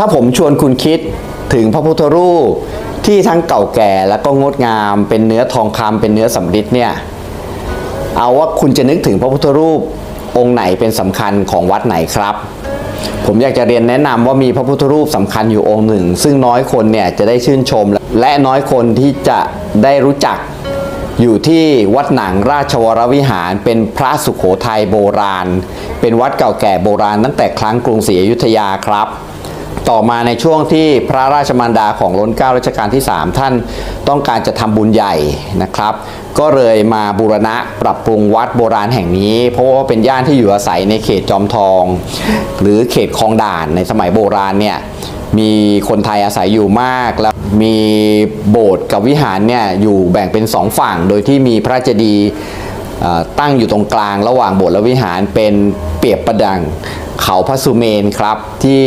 ถ้าผมชวนคุณคิดถึงพระพุทธรูปที่ทั้งเก่าแก่แล้วก็งดงามเป็นเนื้อทองคำเป็นเนื้อสำริดเนี่ยเอาว่าคุณจะนึกถึงพระพุทธรูปองค์ไหนเป็นสำคัญของวัดไหนครับ ผมอยากจะเรียนแนะนำว่ามีพระพุทธรูปสำคัญอยู่องค์หนึ่ง ซึ่งน้อยคนเนี่ยจะได้ชื่นชม และน้อยคนที่จะได้รู้จักอยู่ที่วัดหนังราชวรวิหารเป็นพระสุขโขทัยโบราณ เป็นวัดเก่าแก่โบราณตั้งแต่ครั้งกรุงศรีอยุธยาครับ ต่อมาในช่วงที่พระราชมารดาของล้นเก้ารัชกาลที่ 3 ท่านต้องการจะทำบุญใหญ่นะครับ ก็เลยมาบูรณะปรับปรุงวัดโบราณแห่งนี้ เพราะว่าเป็นย่านที่อยู่อาศัยในเขตจอมทอง หรือเขตคลองด่านในสมัยโบราณเนี่ยมีคนไทยอาศัยอยู่มากแล้วมีโบสถ์กับวิหารเนี่ยอยู่แบ่งเป็นสองฝั่ง โดยที่มีพระเจดีย์ตั้งอยู่ตรงกลางระหว่างโบสถ์และวิหารเป็นเปรียบประดังเขาพระสุเมนครับที่